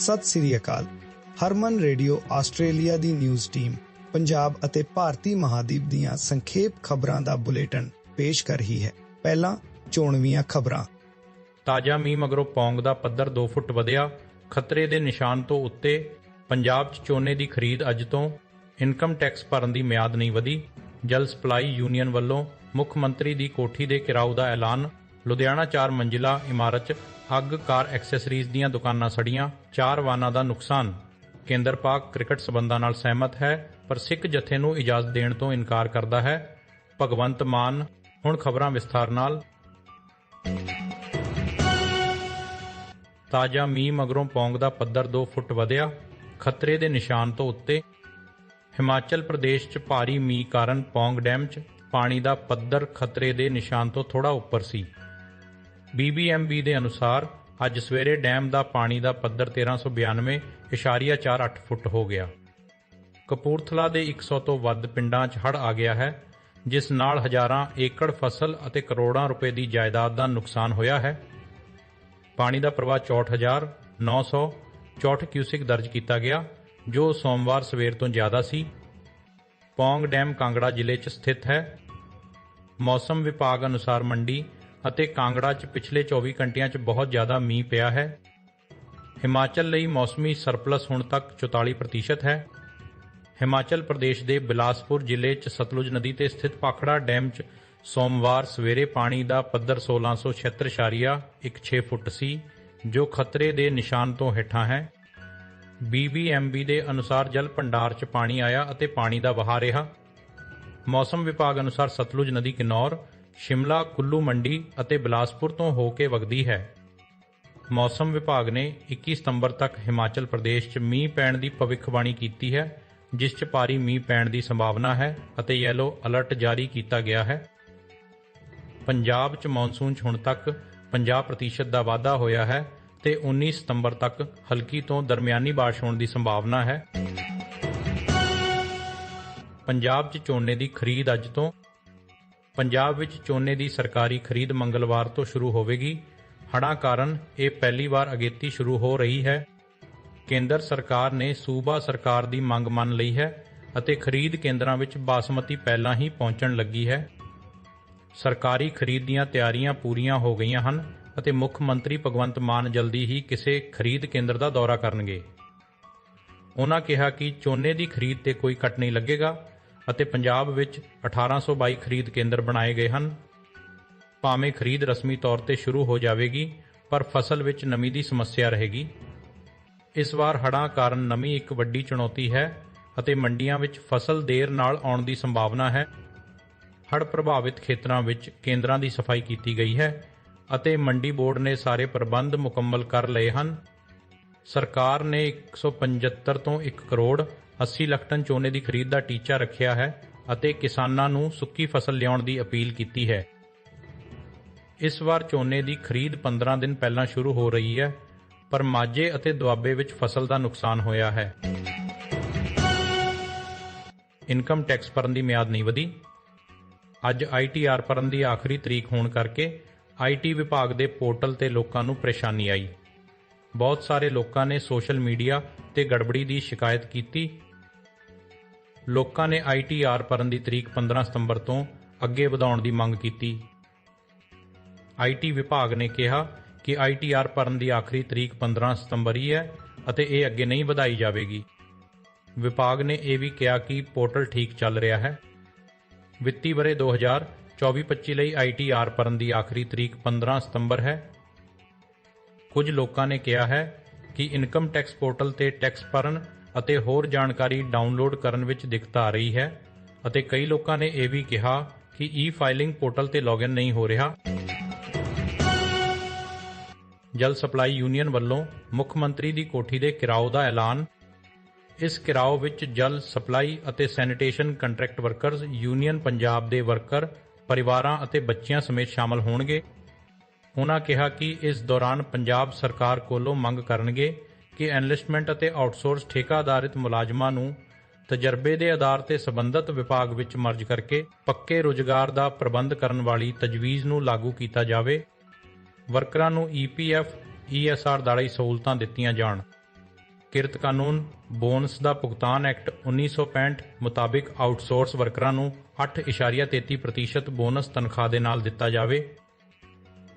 ਸਤਿ ਸ੍ਰੀ ਅਕਾਲ। ਹਰਮਨ ਰੇਡੀਓ ਆਸਟ੍ਰੇਲੀਆ ਦੀ ਨਿਊਜ਼ ਟੀਮ ਪੰਜਾਬ ਅਤੇ ਭਾਰਤੀ ਮਹਾਦੀਪ ਦੀਆਂ ਸੰਖੇਪ ਖਬਰਾਂ ਦਾ ਬੁਲੇਟਿਨ ਪੇਸ਼ ਕਰ ਰਹੀ ਹੈ। ਪਹਿਲਾਂ ਚੋਣਵੀਆਂ ਖਬਰਾਂ। ਤਾਜ਼ਾ ਮੀਂਹ ਮਗਰੋਂ ਪੌਂਗ ਦਾ ਪੱਧਰ 2 ਫੁੱਟ ਵਧਿਆ। ਖਤਰੇ ਦੇ ਨਿਸ਼ਾਨ ਤੋਂ ਉੱਤੇ ਪੰਜਾਬ 'ਚ ਝੋਨੇ ਦੀ ਖਰੀਦ ਅੱਜ ਤੋਂ। ਇਨਕਮ ਟੈਕਸ ਭਰਨ ਦੀ ਮਿਆਦ ਨਹੀਂ ਵਧੀ। ਜਲ ਸਪਲਾਈ ਯੂਨੀਅਨ ਵੱਲੋਂ ਮੁੱਖ ਮੰਤਰੀ ਦੀ ਕੋਠੀ ਦੇ ਕਿਰਾਓ ਦਾ ਐਲਾਨ। ਲੁਧਿਆਣਾ 4 ਮੰਜ਼ਿਲਾ ਇਮਾਰਤ 'ਚ ਅੱਗ ਕਾਰ ਐਕਸੈਸਰੀਜ਼ ਦੀਆਂ ਦੁਕਾਨਾਂ ਸੜੀਆਂ, ਚਾਰ ਵਾਹਨਾਂ ਦਾ ਨੁਕਸਾਨ। ਕੇਂਦਰ ਪਾਕ ਕ੍ਰਿਕਟ ਸਬੰਧਾਂ ਨਾਲ ਸਹਿਮਤ ਹੈ, ਪਰ ਸਿੱਖ ਜਥੇ ਨੂੰ ਇਜਾਜ਼ਤ ਦੇਣ ਤੋਂ ਇਨਕਾਰ ਕਰਦਾ ਹੈ। ਭਗਵੰਤ ਮਾਨ, ਹੁਣ ਖਬਰਾਂ ਵਿਸਥਾਰ ਨਾਲ। ਤਾਜ਼ਾ ਮੀਂਹ ਮਗਰੋਂ ਪੌਂਗ ਦਾ ਪੱਧਰ 2 ਫੁੱਟ ਵਧਿਆ, ਖਤਰੇ ਦੇ ਨਿਸ਼ਾਨ ਤੋਂ ਉੱਤੇ। ਹਿਮਾਚਲ ਪ੍ਰਦੇਸ਼ 'ਚ ਭਾਰੀ ਮੀਂਹ ਕਾਰਨ ਪੌਂਗ ਡੈਮ 'ਚ ਪਾਣੀ ਦਾ ਪੱਧਰ ਖਤਰੇ ਦੇ ਨਿਸ਼ਾਨ ਤੋਂ ਥੋੜਾ ਉੱਪਰ ਸੀ। BBMB ਦੇ ਅਨੁਸਾਰ ਅੱਜ ਸਵੇਰੇ ਡੈਮ ਦਾ ਪਾਣੀ ਦਾ ਪੱਧਰ 1392.48 ਫੁੱਟ ਹੋ ਗਿਆ। ਕਪੂਰਥਲਾ ਦੇ 100 ਤੋਂ ਵੱਧ ਪਿੰਡਾਂ 'ਚ ਹੜ੍ਹ ਆ ਗਿਆ ਹੈ, ਜਿਸ ਨਾਲ ਹਜ਼ਾਰਾਂ ਏਕੜ ਫਸਲ ਅਤੇ ਕਰੋੜਾਂ ਰੁਪਏ ਦੀ ਜਾਇਦਾਦ ਦਾ ਨੁਕਸਾਨ ਹੋਇਆ ਹੈ। ਪਾਣੀ ਦਾ ਪ੍ਰਵਾਹ 64964 ਕਿਊਸਿਕ ਦਰਜ ਕੀਤਾ ਗਿਆ, ਜੋ ਸੋਮਵਾਰ ਸਵੇਰ ਤੋਂ ਜ਼ਿਆਦਾ ਸੀ। ਪੌਂਗ ਡੈਮ ਕਾਂਗੜਾ ਜ਼ਿਲ੍ਹੇ 'ਚ ਸਥਿਤ ਹੈ। ਮੌਸਮ ਵਿਭਾਗ ਅਨੁਸਾਰ ਮੰਡੀ ਅਤੇ ਕਾਂਗੜਾ 'ਚ ਪਿਛਲੇ 24 ਘੰਟਿਆਂ 'ਚ ਬਹੁਤ ਜ਼ਿਆਦਾ ਮੀਂਹ ਪਿਆ ਹੈ। ਹਿਮਾਚਲ ਲਈ ਮੌਸਮੀ ਸਰਪਲਸ ਹੁਣ ਤੱਕ 44% ਹੈ। ਹਿਮਾਚਲ ਪ੍ਰਦੇਸ਼ ਦੇ ਬਿਲਾਸਪੁਰ ਜ਼ਿਲ੍ਹੇ 'ਚ ਸਤਲੁਜ ਨਦੀ ਤੇ ਸਥਿਤ ਪਾਖੜਾ ਡੈਮ 'ਚ ਸੋਮਵਾਰ ਸਵੇਰੇ ਪਾਣੀ ਦਾ ਪੱਧਰ 1676.16 ਫੁੱਟ ਸੀ, ਜੋ ਖਤਰੇ ਦੇ ਨਿਸ਼ਾਨ ਤੋਂ ਹੇਠਾਂ ਹੈ। BBMB ਦੇ ਅਨੁਸਾਰ ਜਲ ਭੰਡਾਰ 'ਚ ਪਾਣੀ ਆਇਆ ਅਤੇ ਪਾਣੀ ਦਾ ਵਹਾਅ ਰਿਹਾ। ਮੌਸਮ ਵਿਭਾਗ ਅਨੁਸਾਰ ਸਤਲੁਜ ਨਦੀ ਕਿਨੌਰ ਸ਼ਿਮਲਾ, ਕੁੱਲੂ ਮੰਡੀ ਅਤੇ ਬਿਲਾਸਪੁਰ ਤੋਂ ਹੋ ਕੇ ਵਗਦੀ ਹੈ। ਮੌਸਮ ਵਿਭਾਗ ਨੇ 21 ਸਤੰਬਰ ਤੱਕ ਹਿਮਾਚਲ ਪ੍ਰਦੇਸ਼ 'ਚ ਮੀਂਹ ਪੈਣ ਦੀ ਭਵਿੱਖਬਾਣੀ ਕੀਤੀ ਹੈ, ਜਿਸ 'ਚ ਭਾਰੀ ਮੀਂਹ ਪੈਣ ਦੀ ਸੰਭਾਵਨਾ ਹੈ ਅਤੇ ਯੈਲੋ ਅਲਰਟ ਜਾਰੀ ਕੀਤਾ ਗਿਆ ਹੈ। ਪੰਜਾਬ 'ਚ ਮੌਨਸੂਨ 'ਚ ਹੁਣ ਤੱਕ 50% ਦਾ ਵਾਧਾ ਹੋਇਆ ਹੈ ਤੇ 19 ਸਤੰਬਰ ਤੱਕ ਹਲਕੀ ਤੋਂ ਦਰਮਿਆਨੀ ਬਾਰਿਸ਼ ਹੋਣ ਦੀ ਸੰਭਾਵਨਾ ਹੈ। ਪੰਜਾਬ 'ਚ ਝੋਨੇ ਦੀ ਖਰੀਦ ਅੱਜ ਤੋਂ ਪੰਜਾਬ ਵਿੱਚ ਝੋਨੇ ਦੀ ਸਰਕਾਰੀ ਖਰੀਦ ਮੰਗਲਵਾਰ ਤੋਂ ਸ਼ੁਰੂ ਹੋਵੇਗੀ। ਹੜ੍ਹਾਂ ਕਾਰਨ ਇਹ ਪਹਿਲੀ ਵਾਰ ਅਗੇਤੀ ਸ਼ੁਰੂ ਹੋ ਰਹੀ ਹੈ। ਕੇਂਦਰ ਸਰਕਾਰ ਨੇ ਸੂਬਾ ਸਰਕਾਰ ਦੀ ਮੰਗ ਮੰਨ ਲਈ ਹੈ ਅਤੇ ਖਰੀਦ ਕੇਂਦਰਾਂ ਵਿੱਚ ਬਾਸਮਤੀ ਪਹਿਲਾਂ ਹੀ ਪਹੁੰਚਣ ਲੱਗੀ ਹੈ। ਸਰਕਾਰੀ ਖਰੀਦ ਦੀਆਂ ਤਿਆਰੀਆਂ ਪੂਰੀਆਂ ਹੋ ਗਈਆਂ ਹਨ ਅਤੇ ਮੁੱਖ ਮੰਤਰੀ ਭਗਵੰਤ ਮਾਨ ਜਲਦੀ ਹੀ ਕਿਸੇ ਖਰੀਦ ਕੇਂਦਰ ਦਾ ਦੌਰਾ ਕਰਨਗੇ। ਉਹਨਾਂ ਕਿਹਾ ਕਿ ਝੋਨੇ ਦੀ ਖਰੀਦ ਤੇ ਕੋਈ ਕੱਟ ਨਹੀਂ ਲੱਗੇਗਾ। ਅਤੇ ਪੰਜਾਬ ਵਿੱਚ 1822 ਖਰੀਦ ਕੇਂਦਰ ਬਣਾਏ ਗਏ ਹਨ। ਭਾਵੇਂ ਖਰੀਦ ਰਸਮੀ ਤੌਰ ਤੇ ਸ਼ੁਰੂ ਹੋ ਜਾਵੇਗੀ, ਪਰ ਫਸਲ ਵਿੱਚ ਨਮੀ ਦੀ ਸਮੱਸਿਆ ਰਹੇਗੀ। ਇਸ ਵਾਰ ਹੜ੍ਹਾਂ ਕਾਰਨ ਨਮੀ ਇੱਕ ਵੱਡੀ ਚੁਣੌਤੀ ਹੈ ਅਤੇ ਮੰਡੀਆਂ ਵਿੱਚ ਫਸਲ ਦੇਰ ਨਾਲ ਆਉਣ ਦੀ ਸੰਭਾਵਨਾ ਹੈ। ਹੜ੍ਹ ਪ੍ਰਭਾਵਿਤ ਖੇਤਰਾਂ ਵਿੱਚ ਕੇਂਦਰਾਂ ਦੀ ਸਫ਼ਾਈ ਕੀਤੀ ਗਈ ਹੈ ਅਤੇ ਮੰਡੀ ਬੋਰਡ ਨੇ ਸਾਰੇ ਪ੍ਰਬੰਧ ਮੁਕੰਮਲ ਕਰ ਲਏ ਹਨ। ਸਰਕਾਰ ਨੇ 175 ਤੋਂ 1 ਕਰੋੜ 80 ਲੱਖ ਟਨ ਝੋਨੇ ਦੀ ਖਰੀਦ ਦਾ ਟੀਚਾ ਰੱਖਿਆ ਹੈ ਅਤੇ ਕਿਸਾਨਾਂ ਨੂੰ ਸੁੱਕੀ ਫਸਲ ਲਿਆਉਣ ਦੀ ਅਪੀਲ ਕੀਤੀ ਹੈ। ਇਸ ਵਾਰ ਝੋਨੇ ਦੀ ਖਰੀਦ 15 ਦਿਨ ਪਹਿਲਾਂ ਸ਼ੁਰੂ ਹੋ ਰਹੀ ਹੈ, ਪਰ ਮਾਝੇ ਅਤੇ ਦੁਆਬੇ ਵਿੱਚ ਫਸਲ ਦਾ ਨੁਕਸਾਨ ਹੋਇਆ ਹੈ। ਇਨਕਮ ਟੈਕਸ ਭਰਨ ਦੀ ਮਿਆਦ ਨਹੀਂ ਵਧੀ। ਅੱਜ ਆਈਟੀਆਰ ਭਰਨ ਦੀ ਆਖਰੀ ਤਰੀਕ ਹੋਣ ਕਰਕੇ ਆਈਟੀ ਵਿਭਾਗ ਦੇ ਪੋਰਟਲ ਤੇ ਲੋਕਾਂ ਨੂੰ ਪਰੇਸ਼ਾਨੀ ਆਈ। ਬਹੁਤ ਸਾਰੇ ਲੋਕਾਂ ਨੇ ਸੋਸ਼ਲ ਮੀਡੀਆ ਤੇ ਗੜਬੜੀ ਦੀ ਸ਼ਿਕਾਇਤ ਕੀਤੀ ਲੋਕਾਂ ਨੇ ਆਈਟੀਆਰ ਭਰਨ ਦੀ ਤਰੀਕ 15 ਸਤੰਬਰ ਤੋਂ ਅੱਗੇ ਵਧਾਉਣ ਦੀ ਮੰਗ ਕੀਤੀ। ਆਈਟੀ ਵਿਭਾਗ ਨੇ ਕਿਹਾ ਕਿ ਆਈਟੀਆਰ ਭਰਨ ਦੀ ਆਖਰੀ ਤਰੀਕ 15 ਸਤੰਬਰ ਹੀ ਹੈ ਅਤੇ ਇਹ ਅੱਗੇ ਨਹੀਂ ਵਧਾਈ ਜਾਵੇਗੀ। ਵਿਭਾਗ ਨੇ ਇਹ ਵੀ ਕਿਹਾ ਕਿ ਪੋਰਟਲ ਠੀਕ ਚੱਲ ਰਿਹਾ ਹੈ। ਵਿੱਤੀ ਬਰੇ 2024-25 ਲਈ ਆਈਟੀਆਰ ਭਰਨ ਦੀ ਆਖਰੀ ਤਰੀਕ 15 ਸਤੰਬਰ ਹੈ। ਕੁਝ ਲੋਕਾਂ ਨੇ ਕਿਹਾ ਹੈ ਕਿ ਇਨਕਮ ਟੈਕਸ ਪੋਰਟਲ ਤੇ ਟੈਕਸ ਭਰਨ ਅਤੇ ਹੋਰ ਜਾਣਕਾਰੀ ਡਾਊਨਲੋਡ ਕਰਨ ਵਿੱਚ ਦਿੱਕਤ ਆ ਰਹੀ ਹੈ ਅਤੇ ਕਈ ਲੋਕਾਂ ਨੇ ਇਹ ਵੀ ਕਿਹਾ ਕਿ ਈ-ਫਾਈਲਿੰਗ ਪੋਰਟਲ ਤੇ ਲੌਗਇਨ ਨਹੀਂ ਹੋ ਰਿਹਾ। ਜਲ ਸਪਲਾਈ ਯੂਨੀਅਨ ਵੱਲੋਂ ਮੁੱਖ ਮੰਤਰੀ ਦੀ ਕੋਠੀ ਦੇ ਕਿਰਾਓ ਦਾ ਐਲਾਨ। ਇਸ ਕਿਰਾਓ ਵਿੱਚ ਜਲ ਸਪਲਾਈ ਅਤੇ sanitation contract workers union Punjab ਦੇ ਵਰਕਰ, ਪਰਿਵਾਰਾਂ ਅਤੇ ਬੱਚਿਆਂ ਸਮੇਤ ਸ਼ਾਮਲ ਹੋਣਗੇ। ਉਹਨਾਂ ਕਿਹਾ ਕਿ ਇਸ ਦੌਰਾਨ ਪੰਜਾਬ ਸਰਕਾਰ ਕੋਲੋਂ ਮੰਗ ਕਰਨਗੇ ਕਿ ਐਨਲਿਸਟਮੈਂਟ ਅਤੇ ਆਊਟਸੋਰਸ ਠੇਕਾ ਆਧਾਰਿਤ ਮੁਲਾਜ਼ਮਾਂ ਨੂੰ ਤਜਰਬੇ ਦੇ ਆਧਾਰ ਤੇ ਸਬੰਧਤ ਵਿਭਾਗ ਵਿੱਚ ਮਰਜ ਕਰਕੇ ਪੱਕੇ ਰੁਜ਼ਗਾਰ ਦਾ ਪ੍ਰਬੰਧ ਕਰਨ ਵਾਲੀ ਤਜਵੀਜ਼ ਨੂੰ ਲਾਗੂ ਕੀਤਾ ਜਾਵੇ, ਵਰਕਰਾਂ ਨੂੰ ਈਪੀਐਫ ਈਐਸਆਰ ਦਾਲੀ ਸਹੂਲਤਾਂ ਦਿੱਤੀਆਂ ਜਾਣ। ਕਿਰਤ ਕਾਨੂੰਨ, ਬੋਨਸ ਦਾ ਭੁਗਤਾਨ ਐਕਟ 1965 ਮੁਤਾਬਿਕ ਆਊਟਸੋਰਸ ਵਰਕਰਾਂ ਨੂੰ 8.33% ਬੋਨਸ ਤਨਖਾਹ ਦੇ ਨਾਲ ਦਿੱਤਾ ਜਾਵੇ।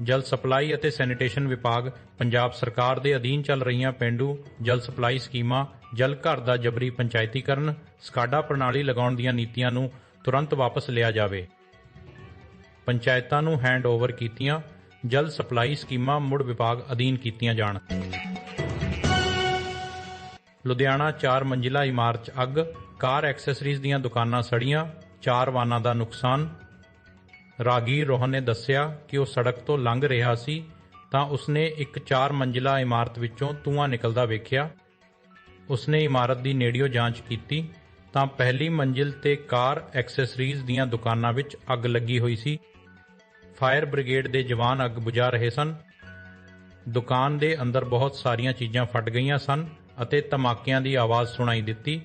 ਜਲ ਸਪਲਾਈ ਅਤੇ ਸੈਨੀਟੇਸ਼ਨ ਵਿਭਾਗ ਪੰਜਾਬ ਸਰਕਾਰ ਦੇ ਅਧੀਨ ਚੱਲ ਰਹੀਆਂ ਪਿੰਡੂ ਜਲ ਸਪਲਾਈ ਸਕੀਮਾਂ, ਜਲ ਘਰ ਦਾ ਜਬਰੀ ਪੰਚਾਇਤੀਕਰਨ, ਸਕਾਡਾ ਪ੍ਰਣਾਲੀ ਲਗਾਉਣ ਦੀਆਂ ਨੀਤੀਆਂ ਨੂੰ ਤੁਰੰਤ ਵਾਪਸ ਲਿਆ ਜਾਵੇ। ਪੰਚਾਇਤਾਂ ਨੂੰ ਹੈਂਡਓਵਰ ਕੀਤੀਆਂ, ਜਲ ਸਪਲਾਈ ਸਕੀਮਾਂ ਮੁੜ ਵਿਭਾਗ ਅਧੀਨ ਕੀਤੀਆਂ ਜਾਣ। ਲੁਧਿਆਣਾ 4 ਮੰਜ਼ਿਲਾ ਇਮਾਰਤ ਅੱਗ, ਕਾਰ ਐਕਸੈਸਰੀਜ਼ ਦੀਆਂ ਦੁਕਾਨਾਂ ਸੜੀਆਂ, ਚਾਰ ਵਾਹਨਾਂ ਦਾ ਨੁਕਸਾਨ ਰਾਗੀਰ ਰੋਹਨ ਨੇ ਦੱਸਿਆ ਕਿ ਉਹ ਸੜਕ ਤੋਂ ਲੰਘ ਰਿਹਾ ਸੀ, ਤਾਂ ਉਸਨੇ ਇੱਕ ਚਾਰ ਮੰਜ਼ਿਲਾ ਇਮਾਰਤ ਵਿੱਚੋਂ ਧੂੰਆਂ ਨਿਕਲਦਾ ਵੇਖਿਆ। ਉਸਨੇ ਇਮਾਰਤ ਦੀ ਨੇੜਿਓ ਜਾਂਚ ਕੀਤੀ, ਤਾਂ ਪਹਿਲੀ ਮੰਜ਼ਿਲ ਤੇ ਕਾਰ ਐਕਸੈਸਰੀਜ਼ ਦੀਆਂ ਦੁਕਾਨਾਂ ਵਿੱਚ ਅੱਗ ਲੱਗੀ ਹੋਈ ਸੀ। ਫਾਇਰ ਬ੍ਰਿਗੇਡ ਦੇ ਜਵਾਨ ਅੱਗ ਬੁਝਾ ਰਹੇ ਸਨ। ਦੁਕਾਨ ਦੇ ਅੰਦਰ ਬਹੁਤ ਸਾਰੀਆਂ ਚੀਜ਼ਾਂ ਫਟ ਗਈਆਂ ਸਨ ਅਤੇ ਧਮਾਕਿਆਂ ਦੀ ਆਵਾਜ਼ ਸੁਣਾਈ ਦਿੱਤੀ।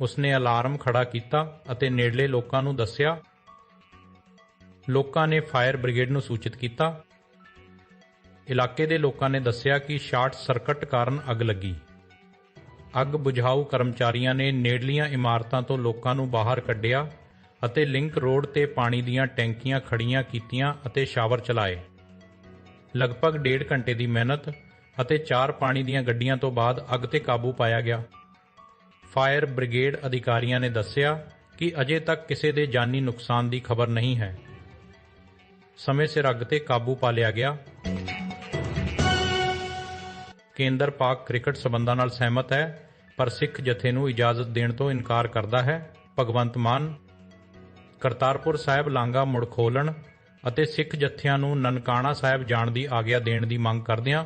ਉਸਨੇ ਅਲਾਰਮ ਖੜਾ ਕੀਤਾ ਅਤੇ ਨੇੜਲੇ ਲੋਕਾਂ ਨੂੰ ਦੱਸਿਆ ਲੋਕਾਂ ਨੇ ਫਾਇਰ ਬ੍ਰਿਗੇਡ ਨੂੰ ਸੂਚਿਤ ਕੀਤਾ। ਇਲਾਕੇ ਦੇ ਲੋਕਾਂ ਨੇ ਦੱਸਿਆ ਕਿ ਸ਼ਾਰਟ ਸਰਕਟ ਕਾਰਨ ਅੱਗ ਲੱਗੀ। ਅੱਗ ਬੁਝਾਊ ਕਰਮਚਾਰੀਆਂ ਨੇ ਨੇੜਲੀਆਂ ਇਮਾਰਤਾਂ ਤੋਂ ਲੋਕਾਂ ਨੂੰ ਬਾਹਰ ਕੱਢਿਆ ਅਤੇ ਲਿੰਕ ਰੋਡ ਤੇ ਪਾਣੀ ਦੀਆਂ ਟੈਂਕੀਆਂ ਖੜੀਆਂ ਕੀਤੀਆਂ ਅਤੇ ਸ਼ਾਵਰ ਚਲਾਏ। ਲਗਭਗ ਡੇਢ ਘੰਟੇ ਦੀ ਮਿਹਨਤ ਅਤੇ ਚਾਰ ਪਾਣੀ ਦੀਆਂ ਗੱਡੀਆਂ ਤੋਂ ਬਾਅਦ ਅੱਗ ਤੇ ਕਾਬੂ ਪਾਇਆ ਗਿਆ। ਫਾਇਰ ਬ੍ਰਿਗੇਡ ਅਧਿਕਾਰੀਆਂ ਨੇ ਦੱਸਿਆ ਕਿ ਅਜੇ ਤੱਕ ਕਿਸੇ ਦੇ ਜਾਨੀ ਨੁਕਸਾਨ ਦੀ ਖਬਰ ਨਹੀਂ ਹੈ। ਸਮੇਂ ਸਿਰ ਅੱਗ ਤੇ ਕਾਬੂ ਪਾ ਲਿਆ ਗਿਆ। ਕੇਂਦਰ ਪਾਕ ਕ੍ਰਿਕਟ ਸਬੰਧਾਂ ਨਾਲ ਸਹਿਮਤ ਹੈ, ਪਰ ਸਿੱਖ ਜਥੇ ਨੂੰ ਇਜਾਜ਼ਤ ਦੇਣ ਤੋਂ ਇਨਕਾਰ ਕਰਦਾ ਹੈ, ਭਗਵੰਤ ਮਾਨ। ਕਰਤਾਰਪੁਰ ਸਾਹਿਬ ਲਾਂਗਾ ਮੁੜ ਖੋਲਣ ਅਤੇ ਸਿੱਖ ਜਥਿਆਂ ਨੂੰ ਨਨਕਾਣਾ ਸਾਹਿਬ ਜਾਣ ਦੀ ਆਗਿਆ ਦੇਣ ਦੀ ਮੰਗ ਕਰਦਿਆਂ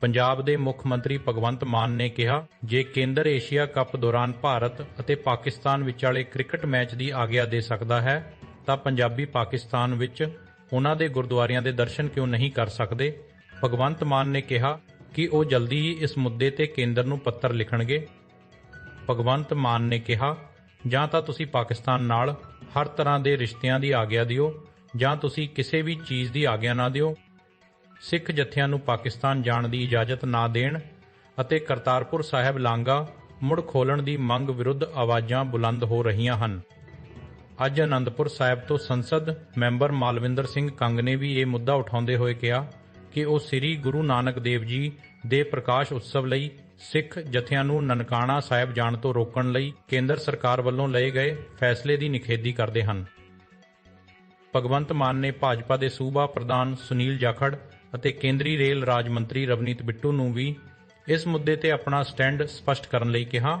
ਪੰਜਾਬ ਦੇ ਮੁੱਖ ਮੰਤਰੀ ਭਗਵੰਤ ਮਾਨ ਨੇ ਕਿਹਾ, ਜੇ ਕੇਂਦਰ ਏਸ਼ੀਆ ਕੱਪ ਦੌਰਾਨ ਭਾਰਤ ਅਤੇ ਪਾਕਿਸਤਾਨ ਵਿਚਾਲੇ ਕ੍ਰਿਕਟ ਮੈਚ ਦੀ ਆਗਿਆ ਦੇ ਸਕਦਾ ਹੈ, ਤਾਂ ਪੰਜਾਬੀ ਪਾਕਿਸਤਾਨ ਵਿੱਚ ਉਹਨਾਂ ਦੇ ਗੁਰਦੁਆਰਿਆਂ ਦੇ ਦਰਸ਼ਨ ਕਿਉਂ ਨਹੀਂ ਕਰ ਸਕਦੇ? ਭਗਵੰਤ ਮਾਨ ਨੇ ਕਿਹਾ ਕਿ ਉਹ ਜਲਦੀ ਹੀ ਇਸ ਮੁੱਦੇ ਤੇ ਕੇਂਦਰ ਨੂੰ ਪੱਤਰ ਲਿਖਣਗੇ। ਭਗਵੰਤ ਮਾਨ ਨੇ ਕਿਹਾ, ਜਾਂ ਤਾਂ ਤੁਸੀਂ ਪਾਕਿਸਤਾਨ ਨਾਲ ਹਰ ਤਰ੍ਹਾਂ ਦੇ ਰਿਸ਼ਤਿਆਂ ਦੀ ਆਗਿਆ ਦਿਓ, ਜਾਂ ਤੁਸੀਂ ਕਿਸੇ ਵੀ ਚੀਜ਼ ਦੀ ਆਗਿਆ ਨਾ ਦਿਓ। ਸਿੱਖ ਜਥਿਆਂ ਨੂੰ ਪਾਕਿਸਤਾਨ ਜਾਣ ਦੀ ਇਜਾਜ਼ਤ ਨਾ ਦੇਣ ਅਤੇ ਕਰਤਾਰਪੁਰ ਸਾਹਿਬ ਲਾਂਗਾ ਮੁੜ ਖੋਲਣ ਦੀ ਮੰਗ ਵਿਰੁੱਧ ਆਵਾਜ਼ਾਂ ਬੁਲੰਦ ਹੋ ਰਹੀਆਂ ਹਨ। ਅੱਜ ਅਨੰਦਪੁਰ ਸਾਹਿਬ ਤੋਂ ਸੰਸਦ ਮੈਂਬਰ ਮਾਲਵਿੰਦਰ ਸਿੰਘ ਕੰਗ ਨੇ ਵੀ ਇਹ ਮੁੱਦਾ ਉਠਾਉਂਦੇ ਹੋਏ ਕਿਹਾ ਕਿ ਉਹ ਸ੍ਰੀ ਗੁਰੂ ਨਾਨਕ ਦੇਵ ਜੀ ਦੇ ਪ੍ਰਕਾਸ਼ ਉਤਸਵ ਲਈ ਸਿੱਖ ਜਥਿਆਂ ਨੂੰ ਨਨਕਾਣਾ ਸਾਹਿਬ ਜਾਣ ਤੋਂ ਰੋਕਣ ਲਈ ਕੇਂਦਰ ਸਰਕਾਰ ਵੱਲੋਂ ਲਏ ਗਏ ਫੈਸਲੇ ਦੀ ਨਿਖੇਧੀ ਕਰਦੇ ਹਨ। ਭਗਵੰਤ ਮਾਨ ਨੇ ਭਾਜਪਾ ਦੇ ਸੂਬਾ ਪ੍ਰਧਾਨ ਸੁਨੀਲ ਜਾਖੜ ਅਤੇ ਕੇਂਦਰੀ ਰੇਲ ਰਾਜ ਮੰਤਰੀ ਰਵਨੀਤ ਬਿੱਟੂ ਨੂੰ ਵੀ ਇਸ ਮੁੱਦੇ ਤੇ ਆਪਣਾ ਸਟੈਂਡ ਸਪਸ਼ਟ ਕਰਨ ਲਈ ਕਿਹਾ।